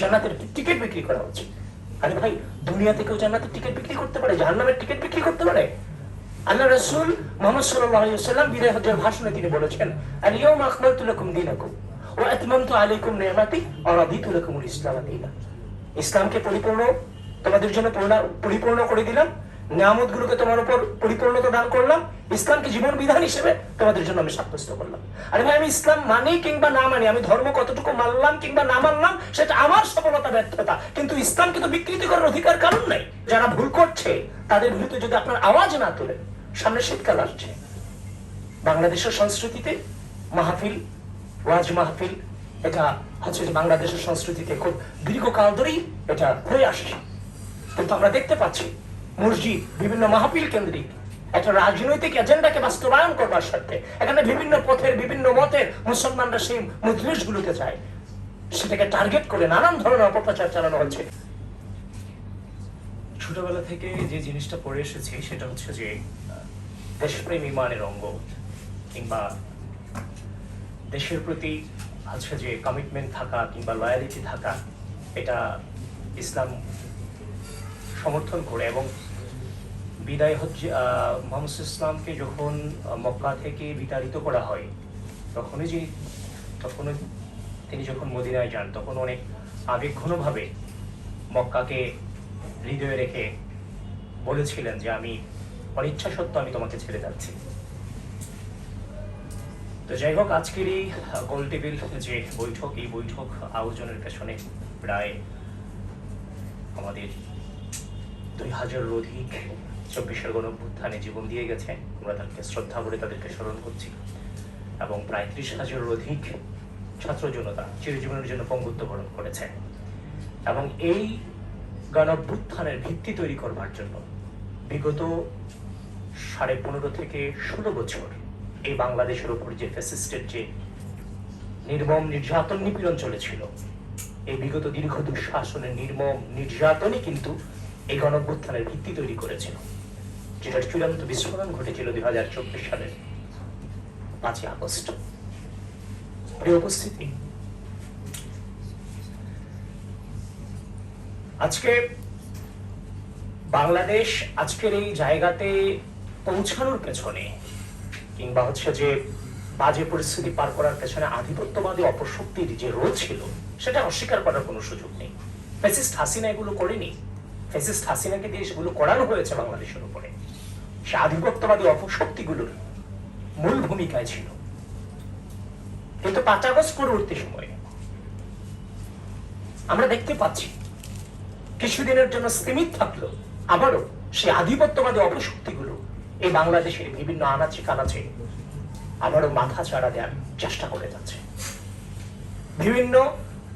জান্নাতের টিকিট বিক্রি করা হচ্ছে আরে ভাই, দুনিয়াতে কেউ জান্নাতের টিকিট বিক্রি করতে পারে, জাহান্নামের টিকিট বিক্রি করতে পারে? আল্লাহ রাসূল মুহাম্মদ সাল্লাম বিদায় হজ্জের ভাষণে তিনি বলেছেন আল ইয়াউমা আকমালতু লাকুম দীনাকুম ওয়া আতমামতু আলাইকুম নি'মাতি ওয়া রাদিতু লাকুমুল ইসলাম দীনা। ইসলামকে পরিপূর্ণ, তোমাদের জন্য পরিপূর্ণ করে দিলাম। নিয়ামত গুলোকে তোমার উপর পরিপূর্ণতা দান করলাম। ইসলামকে জীবন বিধান হিসেবে তোমাদের জন্য আমি সাব্যস্ত করলাম। আরে ভাই, আমি ইসলাম মানি কিংবা না মানি, আমি ধর্ম কতটুকু মানলাম কিংবা না মানলাম, সেটা আমার সফলতা, ব্যর্থতা। কিন্তু ইসলামকে তো বিকৃতি করার অধিকার কারণ নাই। যারা ভুল করছে, তাদের বিরুদ্ধে যদি আপনার আওয়াজ না তোলেন সামনে শীতকাল আসছে। বাংলাদেশের সংস্কৃতিতে মাহফিল, ওয়াজ মাহফিল, এটা হচ্ছে যে বাংলাদেশের সংস্কৃতিতে খুব দীর্ঘকাল ধরেই এটা হয়ে আসছে। কিন্তু আমরা দেখতে পাচ্ছি মসজিদ বিভিন্ন মাহফিল কেন্দ্রিক। একটা রাজনৈতিক এজেন্ডাকে বাস্তবায়ন করবার স্বার্থে এখানে বিভিন্ন পথের, বিভিন্ন মতের মুসলমানরা সেই মজলিসগুলোতে যায়। সেটাকে টার্গেট করে নানান ধরনের অপপ্রচার চালানো হচ্ছে। ছোটবেলা থেকে যে জিনিসটা পড়ে এসেছি, সেটা হচ্ছে যে দেশপ্রেম ইমানের অঙ্গ। কিংবা দেশের প্রতি হচ্ছে যে কমিটমেন্ট থাকা কিংবা লয়ালিটি থাকা, এটা ইসলাম সমর্থন করে এবং বিদায় হচ্ছে মোহাম্মদ ইসলামকে যখন মক্কা থেকে বিতাড়িত করা হয়, তখনই যে, তখনই তিনি যখন মদিনায় যান, তখন অনেক আবেগঘনভাবে মক্কাকে হৃদয়ে রেখে বলেছিলেন যে, আমি অনিচ্ছা সত্ত্বেও আমি তোমাকে ছেড়ে যাচ্ছি। তো যাই হোক, আজকের এই গোল টেবিল যে বৈঠক, এই বৈঠক আয়োজনের পেছনে প্রায় আমাদের দুই হাজারের অধিক চব্বিশের গণভ্যুত্থানে জীবন দিয়ে গেছে। আমরা তাদেরকে শ্রদ্ধা করে তাদেরকে স্মরণ করছি। এবং প্রায় ত্রিশ হাজারের অধিক ছাত্র জনতা চিরজীবনের জন্য পঙ্গুত্ব বরণ করেছে। এবং এই গণভ্যুত্থানের ভিত্তি তৈরি করবার জন্য বিগত সাড়ে পনেরো থেকে ষোলো বছর এই বাংলাদেশের উপর যে ফ্যাসিস্টের যে নির্মম নির্যাতন নিপীড়ন চলেছিল, এই বিগত দীর্ঘ দুঃশাসনের নির্মম নির্যাতনই কিন্তু এই গণভ্যুত্থানের ভিত্তি তৈরি করেছিল, যেটার চূড়ান্ত বিস্ফোরণ ঘটেছিল দুই হাজার চব্বিশ সালের পাঁচই আগস্ট। উপস্থিতি, আজকে বাংলাদেশ আজকের এই জায়গাতে পৌঁছানোর পেছনে, কিংবা হচ্ছে যে বাজে পরিস্থিতি পার করার পেছনে আধিপত্যবাদী অপশক্তির যে রোধ ছিল, সেটা অস্বীকার করার কোনো সুযোগ নেই। ফেসিস্ট হাসিনা এগুলো করেনি। হাসিনাকে দিয়ে সেগুলো করানো হয়েছে বাংলাদেশের উপরে। সে আধিপত্যবাদী অপশক্তিগুলোর মূল ভূমিকায় ছিল। কিন্তু পাঁচ আগস্ট পরবর্তী সময়ে আমরা দেখতে পাচ্ছি, কিছুদিনের জন্য স্থিমিত থাকল, আবারও সেই আধিপত্যবাদী অপশক্তিগুলো এই বাংলাদেশের বিভিন্ন আনাচে কানাচে আবারও মাথা চাড়া দেওয়ার চেষ্টা করে যাচ্ছে। বিভিন্ন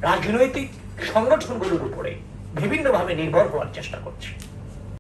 রাজনৈতিক সংগঠনগুলোর উপরে বিভিন্নভাবে নির্ভর হওয়ার চেষ্টা করছে।